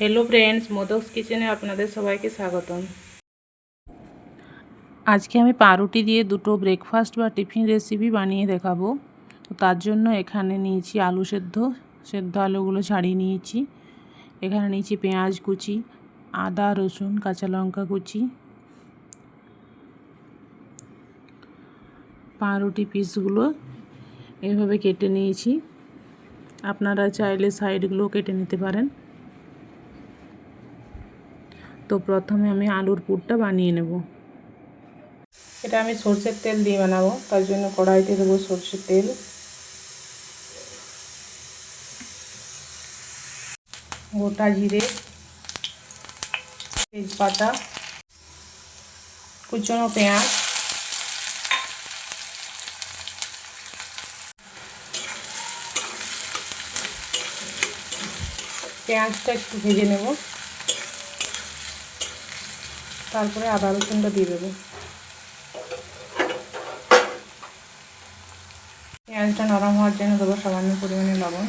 Hello friends মোদকস কিচেনে আপনাদের সবাইকে স্বাগতম। আজকে আমি পাউরুটি দিয়ে দুটো ব্রেকফাস্ট বা টিফিন রেসিপি বানিয়ে দেখাবো। তার জন্য এখানে নিয়েছি আলু সেদ্ধ সেদ্ধ আলুগুলো ছাড়িয়ে নিয়েছি। এখানে নিয়েছি পেঁয়াজ কুচি, আদা, রসুন, কাঁচা লঙ্কা কুচি। পাউরুটি পিসগুলো এভাবে কেটে নিয়েছি। আপনারা চাইলে সাইডগুলো কেটে নিতে পারেন। তো প্রথমে আমি আলুর পুরটা বানিয়ে নেব। এটা আমি সর্ষের তেল দিয়ে বানাবো, তার জন্য কড়াইতে দেবো সর্ষের তেল। গোটা জিরে, তেজপাতা, কুচনো পেঁয়াজ, পেঁয়াজটা একটু ভেজে নেব। তারপরে আদা রসুনটা দিয়ে দেবো। পেঁয়াজটা নরম হওয়ার জন্য দেবো সামান্য পরিমাণে লবণ।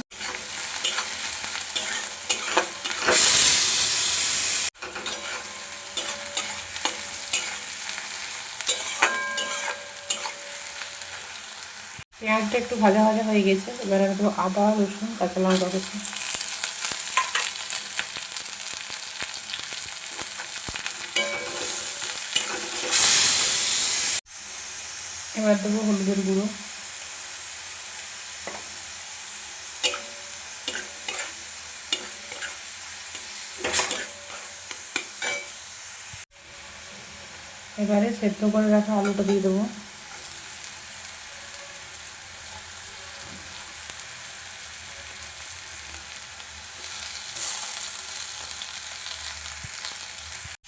পেঁয়াজটা একটু ভাজা ভাজা হয়ে গেছে, এবারে দেবো আদা রসুন, কাঁচা লঙ্কা কুচি। এবার দেবো হলুদের গুঁড়ো। এবারে সেদ্ধ করে রাখা আলুটা দিয়ে দেবো।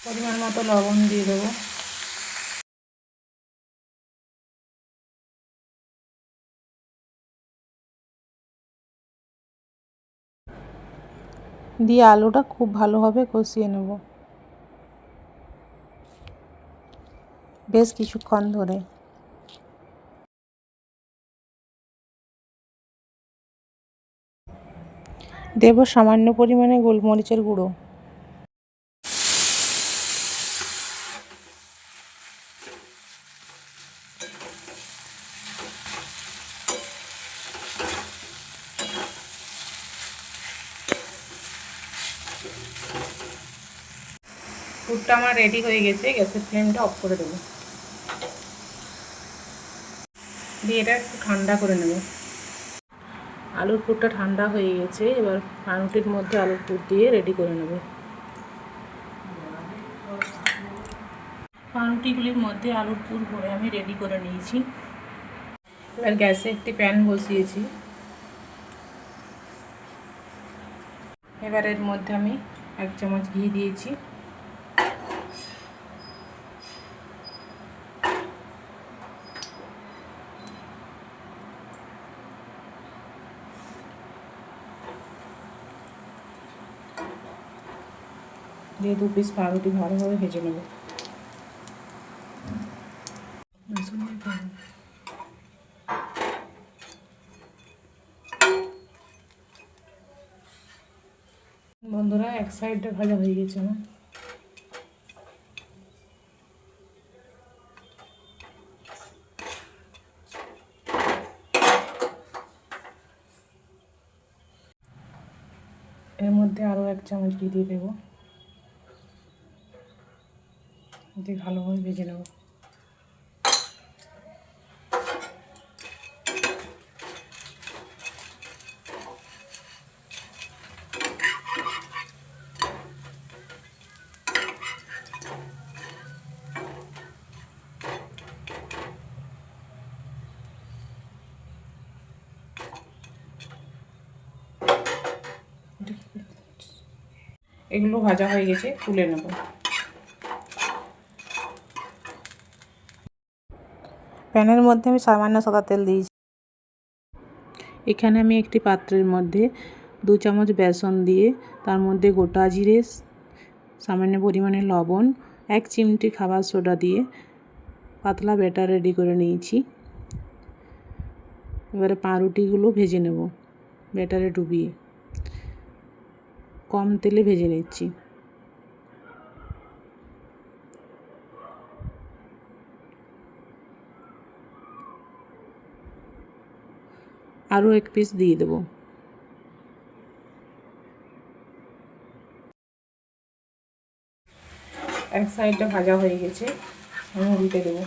পরিমাণ মতো লবণ দিয়ে দেবো। দিয়ে আলুটা খুব ভালোভাবে কষিয়ে নেব। বেশ কিছুক্ষণ ধরে। দেব সামান্য পরিমাণে গোলমরিচের গুঁড়ো। ফুডটা আমার রেডি হয়ে গেছে, গ্যাসের ফ্লেমটা অফ করে দেবো। দিয়ে এটা একটু ঠান্ডা করে নেব। আলুর পুরটা ঠান্ডা হয়ে গেছে, এবার পাউরুটির মধ্যে আলুর পুর দিয়ে রেডি করে নেব। পাউরুটিগুলির মধ্যে আলুর পুর ভরে আমি রেডি করে নিয়েছি। এবার গ্যাসে একটি প্যান বসিয়েছি। এবার এর মধ্যে আমি এক চামচ ঘি দিয়েছি। দিয়ে দু পিস পাউরুটি ভালোভাবে ভেজে নেব। বন্ধুরা, এক সাইডটা ভাজা হয়ে গেছে আমার। এর মধ্যে আরও এক চামচ দিয়ে দেবো। দিয়ে ভালোভাবে ভেজে নেব। এগুলো ভাজা হয়ে গেছে তুলে নেব। প্যানের মধ্যে আমি সামান্য সাদা তেল দিয়েছি। এখানে আমি একটি পাত্রের মধ্যে দু চামচ বেসন দিয়ে তার মধ্যে গোটা জিরে, সামান্য পরিমাণে লবণ, এক চিমটি খাবার সোডা দিয়ে পাতলা ব্যাটার রেডি করে নিয়েছি। এবারে পাউরুটিগুলো ভেজে নেব ব্যাটারে ডুবিয়ে। কম তেলে ভেজে নিচ্ছি। আরও এক পিস দিয়ে দেবো। এক সাইডটা ভাজা হয়ে গেছে আমি উল্টে দেবো।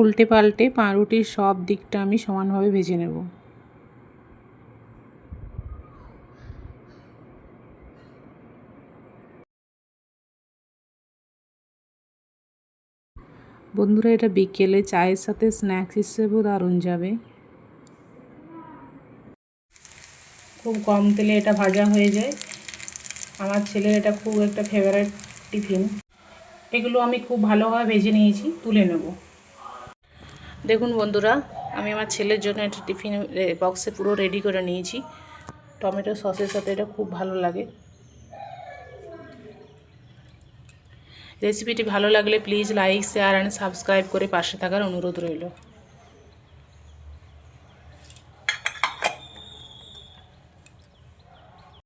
উল্টে পাল্টে পাউরুটির সব দিকটা আমি সমানভাবে ভেজে নেব। বন্ধুরা, এটা বিকেলে চায়ের সাথে স্ন্যাক্স হিসেবেও দারুণ যাবে। খুব কম তেলে এটা ভাজা হয়ে যায়। আমার ছেলের এটা খুব একটা ফেভারেট টিফিন এগুলো আমি খুব ভালোভাবে ভেজে নিয়েছি, তুলে নেব। দেখুন বন্ধুরা, আমি আমার ছেলের জন্য একটা টিফিন বক্সে পুরো রেডি করে নিয়েছি। টমেটো সসের সাথে এটা খুব ভালো লাগে। রেসিপিটি ভালো লাগলে please like share and subscribe করে পাশে থাকার অনুরোধ রইল।